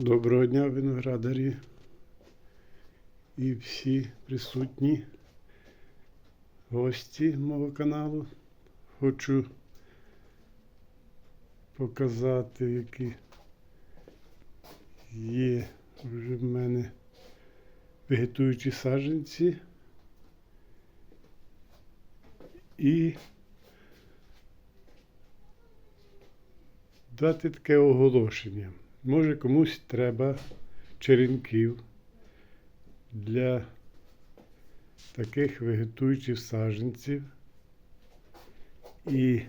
Доброго дня, виноградарі і всі присутні гості мого каналу. Хочу показати, які є вже в мене вегетуючі саджанці. І дати таке оголошення. Може комусь треба черенків для таких вегетуючих саджанців. І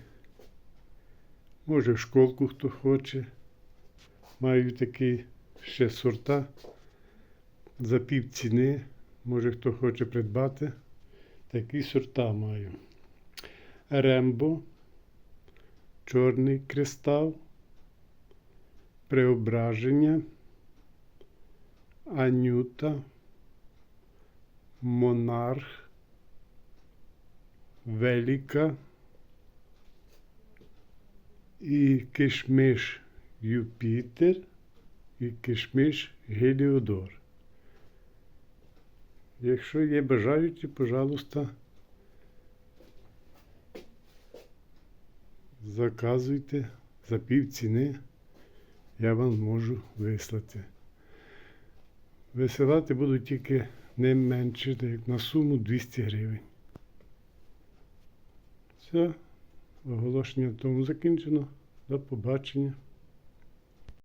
може в школку хто хоче. Маю такі ще сорта за пів ціни. Може хто хоче придбати. Такі сорта маю. Рембо, чорний кристал, преображення, Анюта, Монарх, Велика і кишмиш Юпітер і кишмиш Геліодор. Якщо є бажаючі, пожалуйста, заказуйте за пів ціни я вам можу вислати. Висилати буду тільки не менше, як на суму 200 гривень. Все, оголошення в тому закінчено. До побачення.